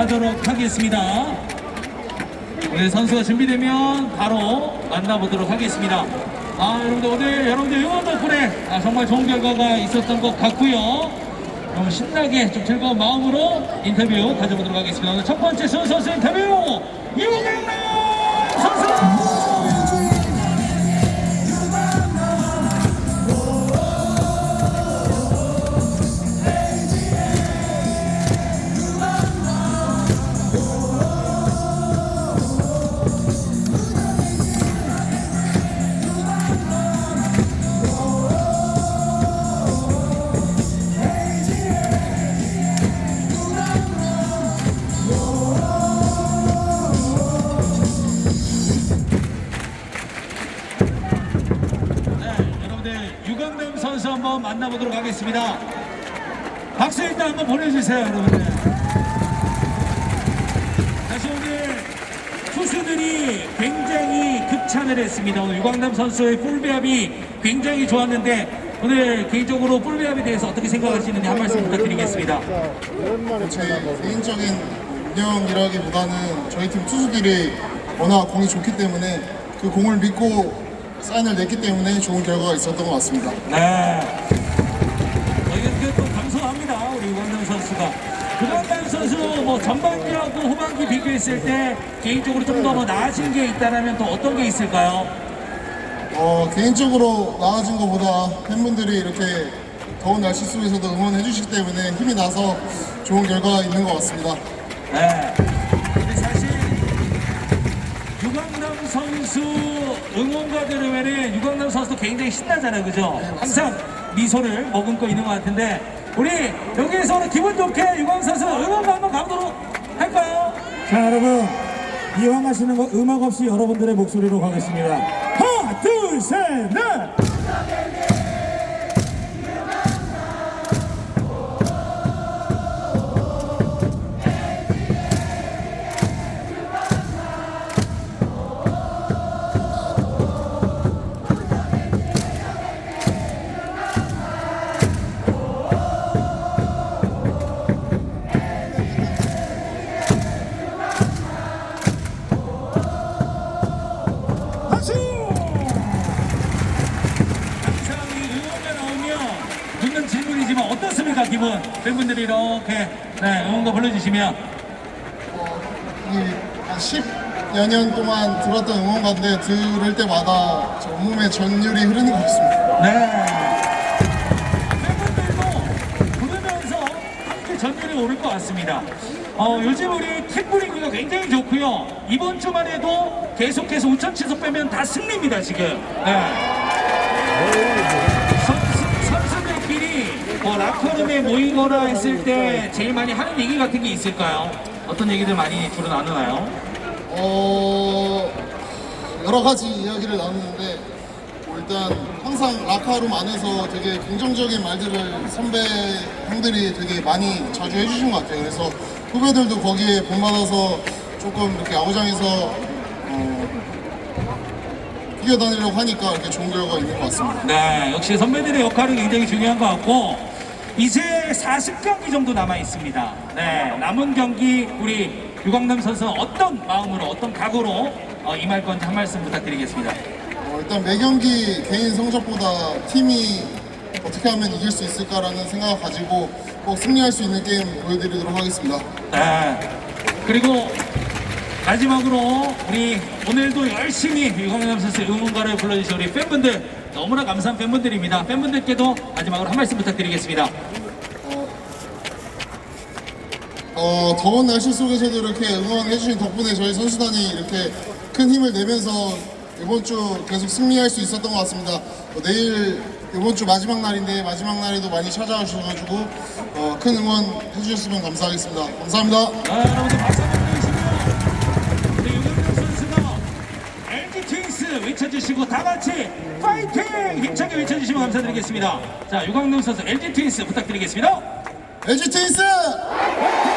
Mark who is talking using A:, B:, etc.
A: 만나보도록 하겠습니다. 우리 선수가 준비되면 바로 만나보도록 하겠습니다. 아, 여러분들 오늘 여러분들 응원 덕분에 아, 정말 좋은 결과가 있었던 것 같고요. 너무 신나게 좀 즐거운 마음으로 인터뷰 가져보도록 하겠습니다. 오늘 첫 번째 순 선수 인터뷰 선수 한번 만나보도록 하겠습니다. 박수 일단 한번 보내주세요, 여러분들. 다시 오늘 투수들이 굉장히 극찬을 했습니다. 오늘 유광남 선수의 볼배합이 굉장히 좋았는데 오늘 개인적으로 볼배합에 대해서 어떻게 생각하시는지 한 말씀 부탁드리겠습니다.
B: 제 개인적인 운영이라기보다는 저희 팀 투수들이 워낙 공이 좋기 때문에 그 공을 믿고 사인을 냈기 때문에 좋은 결과가 있었던 것 같습니다.
A: 네. 저희가 그또 감사합니다. 우리 유광남 선수가. 유광남 선수 뭐 전반기하고 후반기 비교했을 때 개인적으로 좀 더 뭐 나아진 게 있다면 또 어떤 게 있을까요?
B: 어, 개인적으로 나아진 것보다 팬분들이 이렇게 더운 날씨 속에서도 응원해 주시기 때문에 힘이 나서 좋은 결과가 있는 것 같습니다.
A: 네. 유광남 선수 응원가 들으면은 유광남 선수도 굉장히 신나잖아요, 그죠? 항상 미소를 머금고 있는 것 같은데 우리 여기에서 오늘 기분 좋게 유광 선수 응원가 한번 가보도록 할까요?
C: 자 여러분 이왕 하시는 거 음악 없이 여러분들의 목소리로 가겠습니다 하나 둘셋 넷
A: 어떻습니까, 기분? 팬분들이 이렇게 네, 응원가 불러주시면
B: 이한 10여 년 동안 들었던 응원가인데 들을 때마다 저 온몸에 전율이 흐르는 것 같습니다.
A: 네. 팬분들도 부르면서 함께 전율이 오를 것 같습니다. 어, 요즘 우리 팀 분위기가 굉장히 좋고요. 이번 주만 해도 계속해서 우천 취소 빼면 다 승리입니다, 지금. 네. 뭐 라커룸에 모이거나 했을 때 제일 많이 하는 얘기 같은 게 있을까요? 어떤 얘기들 많이 주로 나누나요?
B: 어 여러 가지 이야기를 나누는데 뭐 일단 항상 라카룸 안에서 되게 긍정적인 말들을 선배 형들이 되게 많이 자주 해주신 것 같아요. 그래서 후배들도 거기에 본받아서 조금 이렇게 야구장에서 어, 뛰어다니려고 하니까 이렇게 좋은 결과가 있는 것 같습니다.
A: 네, 역시 선배들의 역할은 굉장히 중요한 것 같고 이제 40경기 정도 남아 있습니다. 네, 남은 경기 우리 유광남 선수는 어떤 마음으로 어떤 각오로 어, 임할 건지 한 말씀 부탁드리겠습니다.
B: 어, 일단 매 경기 개인 성적보다 팀이 어떻게 하면 이길 수 있을까라는 생각을 가지고 꼭 승리할 수 있는 게임 보여드리도록 하겠습니다.
A: 네, 그리고 마지막으로 우리 오늘도 열심히 유광남 선수 응원가를 불러주신 우리 팬분들 너무나 감사한 팬분들입니다. 팬분들께도 마지막으로 한 말씀 부탁드리겠습니다.
B: 어, 더운 날씨 속에서도 이렇게 응원해주신 덕분에 저희 선수단이 이렇게 큰 힘을 내면서 이번 주 계속 승리할 수 있었던 것 같습니다. 어, 내일 이번 주 마지막 날인데 마지막 날에도 많이 찾아주셔가지고 어, 큰 응원 해주셨으면 감사하겠습니다. 감사합니다.
A: 자, 여러분들 박수 한번 주시고 다 같이 파이팅! 힘차게 외쳐주시면 감사드리겠습니다. 자, 유광남 선수 LG 트윈스 부탁드리겠습니다.
B: LG 트윈스!
A: 파이팅!